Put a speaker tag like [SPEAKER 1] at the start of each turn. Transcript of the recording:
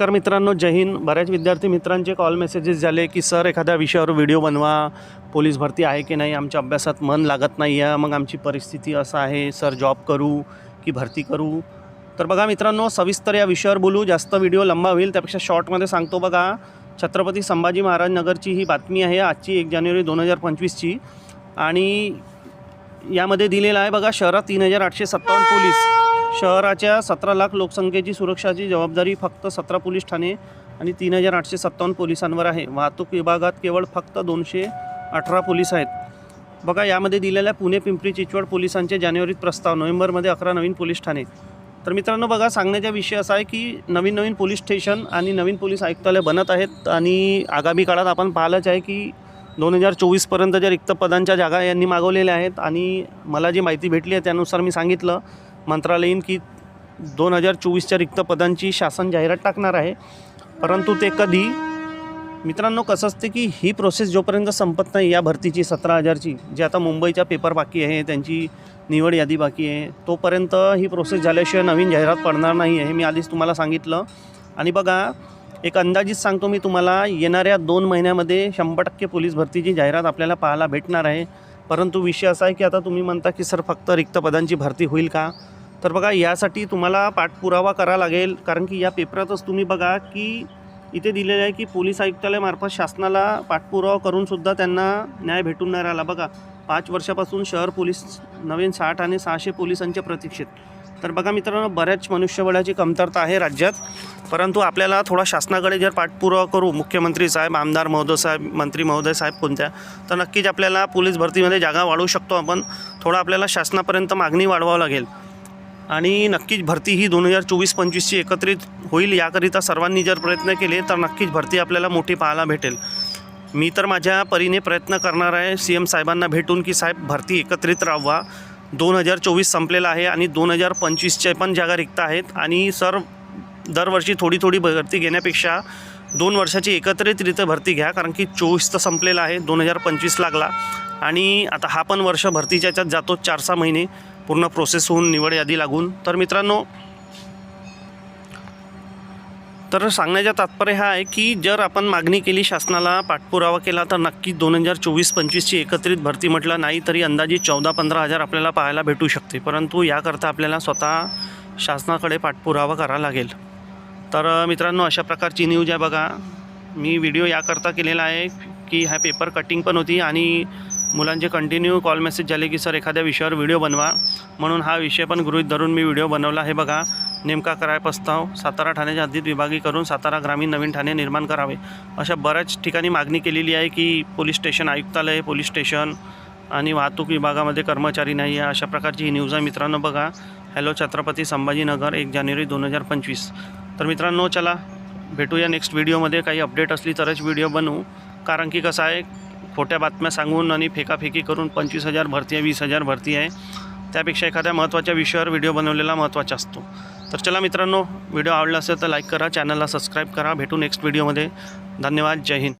[SPEAKER 1] नमस्कार मित्रांनो जय हिंद. बऱ्याच विद्यार्थी मित्रांचे कॉल मेसेजेस झाले की सर एखाद्या विषयावर व्हिडिओ बनवा. पोलीस भरती आहे की नाही? आमच्या अभ्यासात मन लागत नाही आहे. मग आमची परिस्थिती असं आहे. सर जॉब करू की भरती करू? तर बघा मित्रांनो सविस्तर या विषयावर बोलू. जास्त व्हिडिओ लंबा होईल. त्यापेक्षा शॉर्टमध्ये सांगतो बघा. छत्रपती संभाजी महाराज नगरची ही बातमी आहे. आजची एक जानेवारी दोन हजार पंचवीसची आणि यामध्ये दिलेलं आहे बघा शहरात तीन हजार आठशे सत्तावन्न पोलीस. शहराच्या सतरा लाख लोकसंख्येची सुरक्षाची जबाबदारी फक्त सतरा पोलीस ठाणे आणि तीन हजार आठशे सत्तावन्न पोलिसांवर आहे. वाहतूक विभागात केवळ फक्त दोनशे अठरा पोलीस आहेत. बघा यामध्ये दिलेल्या पुणे पिंपरी चिंचवड पोलिसांचे जानेवारीत प्रस्ताव नोव्हेंबरमध्ये अकरा नवीन पोलीस ठाणे. तर मित्रांनो बघा सांगण्याचा विषय असा आहे की नवीन नवीन पोलीस स्टेशन आणि नवीन पोलीस आयुक्तालय बनत आहेत आणि आगामी काळात आपण पाहिलंच आहे की दोन हजार चोवीसपर्यंत ज्या रिक्त पदांच्या जागा यांनी मागवलेल्या आहेत आणि मला जी माहिती भेटली आहे त्यानुसार मी सांगितलं. मंत्रालयीन की दोन हजार चोवीसच्या रिक्त पदांची शासन जाहिरात टाकणार आहे. परंतु ते कधी? मित्रांनो कसं असते की ही प्रोसेस जोपर्यंत संपत नाही या भरतीची सतरा हजारची जी आता मुंबईच्या पेपर बाकी आहे त्यांची निवड यादी बाकी आहे तोपर्यंत ही प्रोसेस झाल्याशिवाय नवीन जाहिरात पडणार नाही आहे. हे मी आधीच तुम्हाला सांगितलं. आणि बघा एक अंदाजित सांगतो मी तुम्हाला येणाऱ्या दोन महिन्यामध्ये शंभर टक्के पोलीस भरतीची जाहिरात आपल्याला पाहायला भेटणार आहे. परंतु विषय असा आहे की आता तुम्ही म्हणता की सर फक्त रिक्त पदांची भरती होईल का? तर बघा यासाठी तुम्हाला पाठपुरावा करावा लागेल. कारण की या पेपरातच तुम्ही बघा की इथे दिलेलं आहे की पोलीस आयुक्तालयामार्फत शासनाला पाठपुरावा करूनसुद्धा त्यांना न्याय भेटून नाही राहिला. बघा पाच वर्षापासून शहर पोलीस नवीन साठ आणि सहाशे पोलिसांच्या प्रतीक्षेत. तर बघा मित्रांनो बऱ्याच मनुष्यबळाची कमतरता आहे राज्यात. परंतु आपल्याला थोडा शासनाकडे जर पाठपुरावा करू मुख्यमंत्री साहेब आमदार महोदय साहेब मंत्री महोदय साहेब कोणत्या तर नक्कीच आपल्याला पोलीस भरतीमध्ये जागा वाढवू शकतो आपण. थोडं आपल्याला शासनापर्यंत मागणी वाढवावं लागेल. आणि नक्कीच भरती ही दोन हजार चोवीस पंचवीसची एकत्रित होईल याकरिता सर्वांनी जर प्रयत्न केले तर नक्कीच भरती आपल्याला मोठी पाहायला भेटेल. मी तर माझ्या परीने प्रयत्न करणार आहे सी एम साहेबांना भेटून की साहेब भरती एकत्रित राहावा दोन हजार चोवीस संपलेला आहे आणि दोन हजार पंचवीसच्या पण जागा रिक्त आहेत. आणि सर दरवर्षी थोडी थोडी भरती घेण्यापेक्षा दोन वर्षाची एकत्रितरित्या भरती घ्या कारण की चोवीस तर संपलेला आहे दोन हजार पंचवीस लागला. आणि आता हा पण वर्ष भरतीच्या याच्यात जातो चार सहा महिने. पूर्ण प्रोसेस होऊन निवड यादी लागून. तर मित्रांनो तर सांगण्याचा तात्पर्य हा आहे की जर आपण मागणी केली शासनाला पाठपुरावा केला तर नक्की दोन हजार चोवीस पंचवीसची एकत्रित भरती म्हटलं नाही तरी अंदाजे चौदा पंधरा हजार आपल्याला पाहायला भेटू शकते. परंतु याकरता आपल्याला स्वतः शासनाकडे पाठपुरावा करावा लागेल. तर मित्रांनो अशा प्रकारची न्यूज आहे बघा. मी व्हिडिओ याकरता केलेला आहे की हा पेपर कटिंग पण होती आणि मुलांचे कंटिन्यू कॉल मेसेज झाले की सर एखाद्या विषयावर व्हिडिओ बनवा. म्हणून हा विषय पण गृहित धरून मी व्हिडिओ बनवला आहे बघा. नेमका कराय प्रस्ताव सातारा ठाण्याच्या हद्दीत विभागी करून सातारा ग्रामीण नवीन ठाणे निर्माण करावे. अशा बऱ्याच ठिकाणी मागणी केलेली आहे की पोलीस स्टेशन आयुक्तालय पोलीस स्टेशन आणि वाहतूक विभागामध्ये कर्मचारी नाही आहे. अशा प्रकारची ही न्यूज आहे. मित्रांनो बघा. हॅलो छत्रपती संभाजीनगर एक जानेवारी दोन हजार पंचवीस. तर मित्रांनो चला भेटूया नेक्स्ट व्हिडिओमध्ये. काही अपडेट असली तरच व्हिडिओ बनवू. कारण की कसं आहे खोट्या बातम्या सांगून आणि फेकाफेकी करून पंचवीस हजार भरती आहे वीस हजार भरती आहे. त्यापेक्षा एखाद्या महत्त्वाच्या विषयावर व्हिडिओ बनवलेला महत्त्वाचा असतो. तर चला मित्रांनो व्हिडिओ आवडला असेल तर लाईक करा चॅनलला सबस्क्राईब करा. भेटू नेक्स्ट व्हिडिओमध्ये. धन्यवाद. जय हिंद.